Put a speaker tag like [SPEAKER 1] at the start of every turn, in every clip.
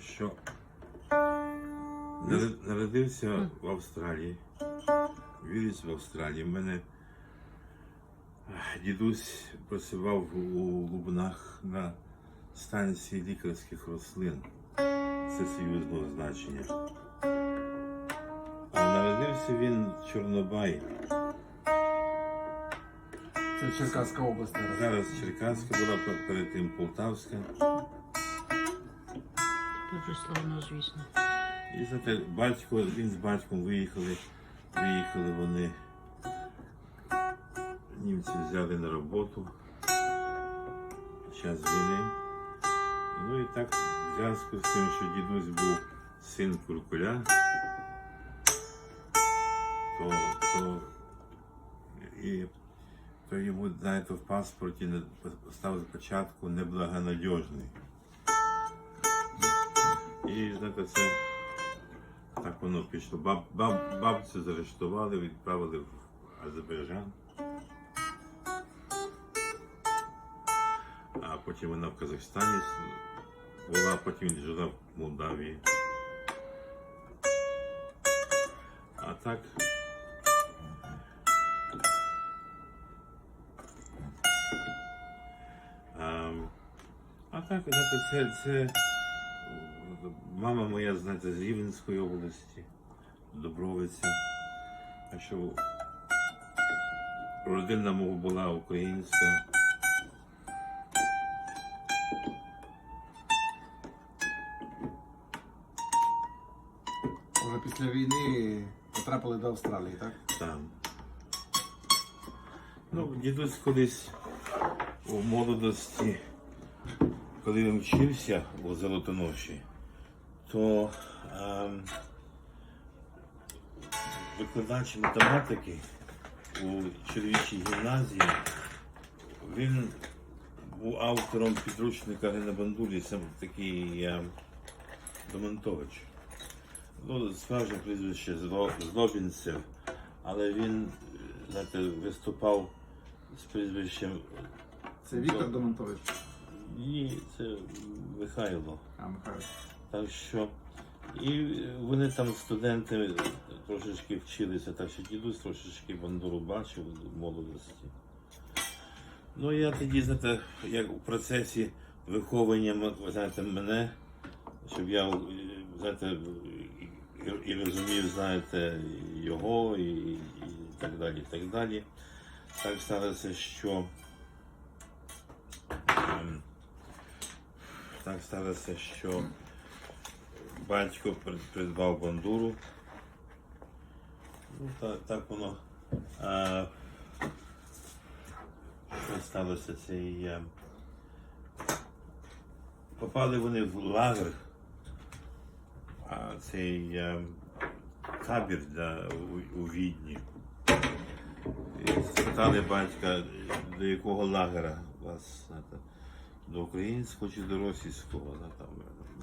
[SPEAKER 1] що народився в Австралії. Вірюсь в Австралії. У мене дідусь працював у Лубнах на станції лікарських рослин всесоюзного значення. А народився він в Чорнобай.
[SPEAKER 2] Це Черкаська область. Зараз
[SPEAKER 1] Черкаська була перед тим Полтавська.
[SPEAKER 3] Дуже звісно.
[SPEAKER 1] І знаєте, батько, він з батьком виїхали, виїхали вони. Німці взяли на роботу під час війни. Ну і так, в зв'язку з тим, що дідусь був син куркуля, то, то, і, то йому, знаєте, в паспорті поставили спочатку неблагонадіжний. І знаєте, це так воно пішло. Баб, баб, бабцю заарештували, відправили в Азербайджан. А потім вона в Казахстані була, потім жила в Молдавії. А так. А, а так, знаєте, це, це Мама моя, знаєте, з Рівненської області, Добровиця. А що родина мова була українська.
[SPEAKER 2] Вже після війни потрапили до Австралії, так?
[SPEAKER 1] Там. Ну, дідусь колись у молодості, коли він вчився у Золотоноші, то ем, викладач математики у чоловічій гімназії, він був автором підручника Гена Бандурі, це такий ем, Домонтович. Ну, справжнє прізвище Злобінцев, але він, е, знаєте, виступав з прізвищем.
[SPEAKER 2] Це Віктор Домонтович.
[SPEAKER 1] Ні, це Михайло.
[SPEAKER 2] А, Михайло.
[SPEAKER 1] Так що. І вони там студенти трошечки вчилися, так що дідусь трошечки бандуру бачив в молодості. Ну я тоді, знаєте, як у процесі виховування м- знаєте, мене, щоб я знаєте, і, і розумів, знаєте, його і, і так далі, і так далі. Так сталося, що ем, так сталося, що батько придбав бандуру. Ну, так, так воно. А, що сталося цей. е, Попали вони в лагер, а цей е, табір для, у, у Відні. І спитали батька, до якого лагера вас знаєте, до українського чи до російського. Да, там,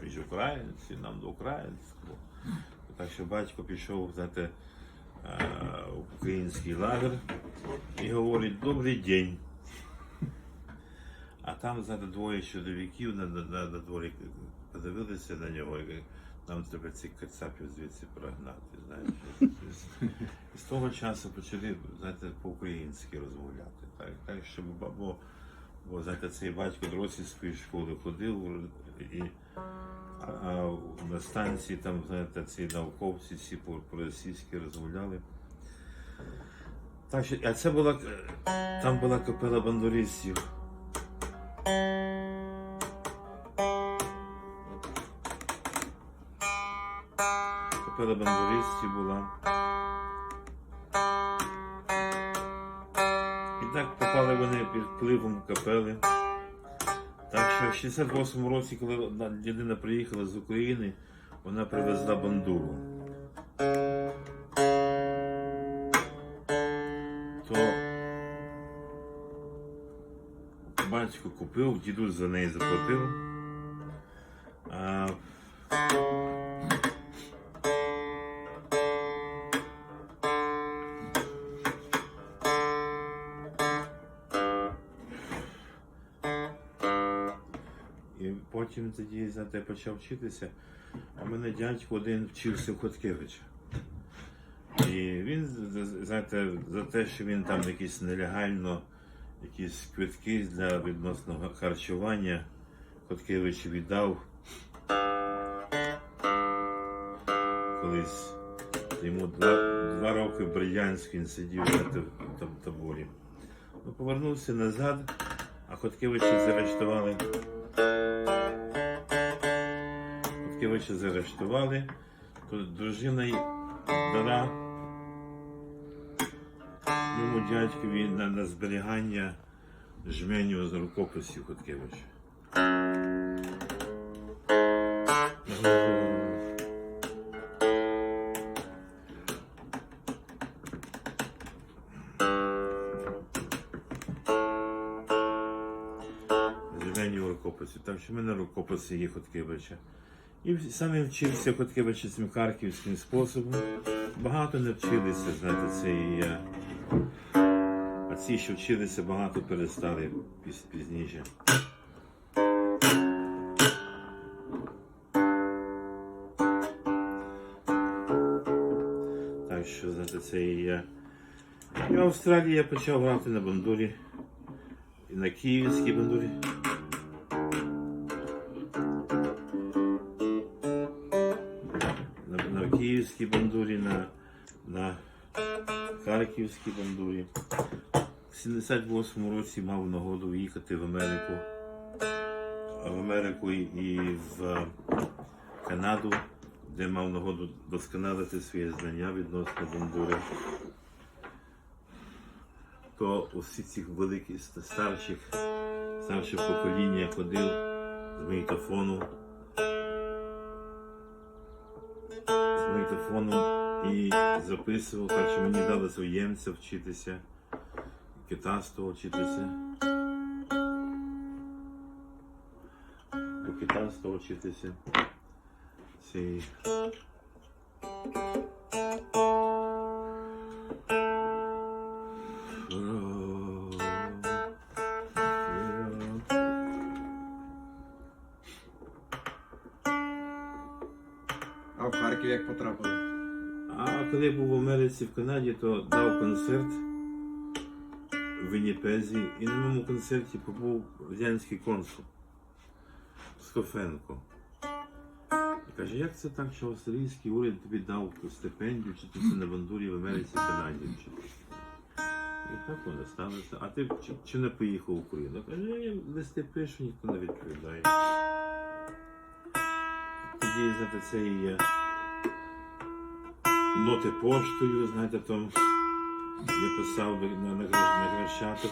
[SPEAKER 1] між українці, нам до українського. Так що батько пішов знаєте, в український лагер і говорить добрий день. А там знаєте, двоє чоловіків на, на, на, дворі подивилися на нього і кажуть, нам треба цих кацапів звідси прогнати. Знаєш. І з того часу почали знаєте, по-українськи розмовляти. Так, так щоб бо, бо знаєте, цей батько до російської школи ходив і а, а на станції там, знаєте, ці науковці всі по- по-російськи розмовляли. Так що, а це була е, там була капела бандуристів. Капела бандуристів була. Так попали вони під впливом капели. Так що в 68-му році, коли одна людина приїхала з України, вона привезла бандуру. То батько купив, дідусь за неї заплатив. Потім тоді, знаєте, почав вчитися. А мене дядько один вчився в Хоткевича. І він, знаєте, за те, що він там якісь нелегально, якісь квитки для відносного харчування Хоткевич віддав колись. Йому два, два роки в Бердянську він сидів знаєте, в там таборі. Ну, повернувся назад, а Хоткевича заарештували. Хоткевича заарештували, то дружина дала йому дядькові на, на зберігання жменю з рукописів Хоткевича. Жменю рукописів. Так що в мене рукописи є Хоткевича. І саме вчився Хоткевича цим харківським способом. Багато не вчилися, знаєте, це і я. А ці, що вчилися, багато перестали піз- пізніше. Так що, знаєте, це і я. І в Австралії я почав грати на бандурі. І на київській бандурі. Харківській бандурі. В 78-му році мав нагоду їхати в Америку. В Америку і- в Канаду, де мав нагоду досконалити свої знання відносно бандури. То усі цих великих ст- старших, старше покоління ходив з магнітофону. З магнітофону і записував, так що мені дали своємця вчитися, китайського вчитися. По китайського вчитися. Цей.
[SPEAKER 2] А в Харків як потрапили?
[SPEAKER 1] А коли я був в Америці в Канаді, то дав концерт в Вінніпезі і на моєму концерті побув радянський консул Скофенко. Каже, як це так, що австралійський уряд тобі дав стипендію вчитися на бандурі в Америці в Канаді вчитися? І так воно сталося. А ти чи, чи не поїхав в Україну? Каже, я листи пишу, ніхто не відповідає. Тоді, знаєте, це і є ноти поштою, знаєте, там я писав до- на, на, на Хрещатик.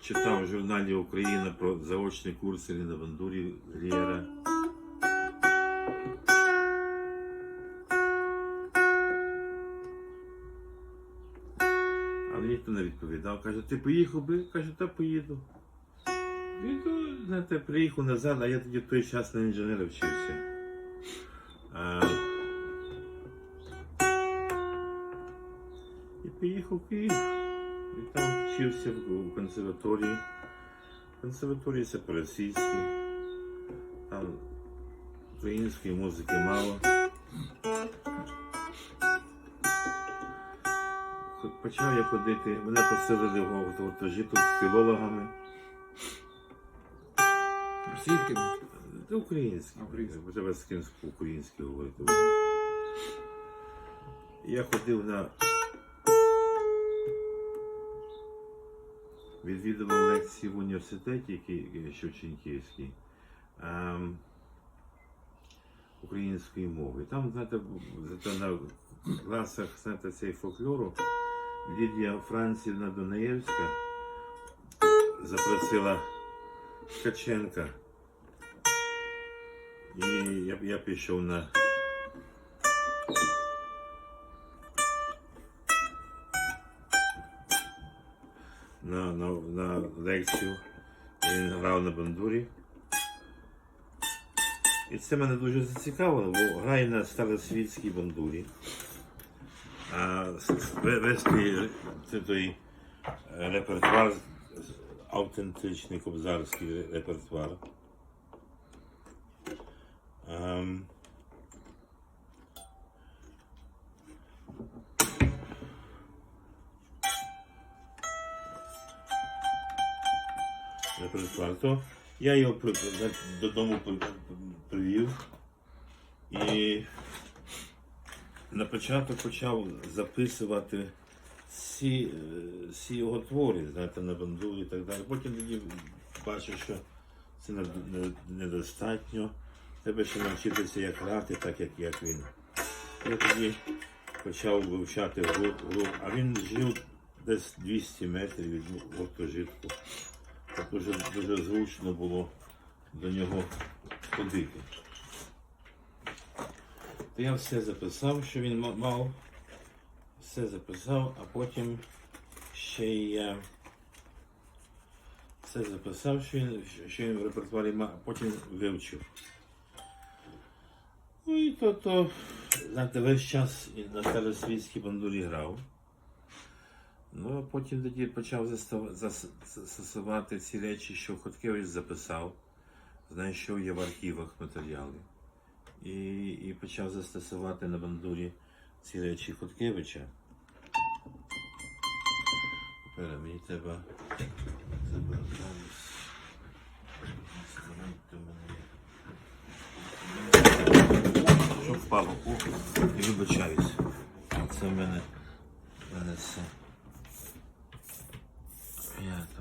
[SPEAKER 1] Читав в журналі Україна про заочний курс Ірина Бандурі Глієра. Але ніхто не відповідав. Каже, ти поїхав би? Каже, та поїду. І то, знаєте, приїхав назад, а я тоді в той час на інженера вчився. А, і поїхав в Київ. І там вчився в, консерваторії. В консерваторії це по-російськи. Там української музики мало. Почав я ходити, мене посилили в гуртожиток з філологами.
[SPEAKER 2] Російськими?
[SPEAKER 1] Це український.
[SPEAKER 2] Український.
[SPEAKER 1] Треба з кимось по-українськи говорити. Я ходив на. Відвідував лекції в університеті, який Шевченківський, ем, української мови. Там, знаєте, на класах знаєте, цей фольклору Лідія Францівна Дунаєвська запросила Ткаченка. І я, я пішов на. На, на, на лекцію. Він грав на бандурі. І це мене дуже зацікавило, бо грає на старосвітській бандурі. А вести той репертуар автентичний кобзарський репертуар. То я його додому привів і на початок почав записувати всі, е, всі його твори, знаєте, на бандурі і так далі. Потім тоді бачив, що це не- не- недостатньо. Треба ще навчитися як грати, так як, як він. Я тоді почав вивчати гру, а він жив десь 200 метрів від гуртожитку. Дуже, дуже зручно було до нього ходити. То я все записав, що він мав. Все записав, а потім ще й я все записав, що він, що він в репертуарі мав, а потім вивчив. Ну і то, то знаєте, весь час на старосвітській бандурі грав. Ну, а потім тоді почав застосувати ці речі, що Хоткевич записав, знайшов є в архівах матеріали. І, і почав застосувати на бандурі ці речі Хоткевича. Тепер мені треба забрати. Інструмент у мене є. Що впало? І вибачаюсь. Це в мене, в мене все. Я тут.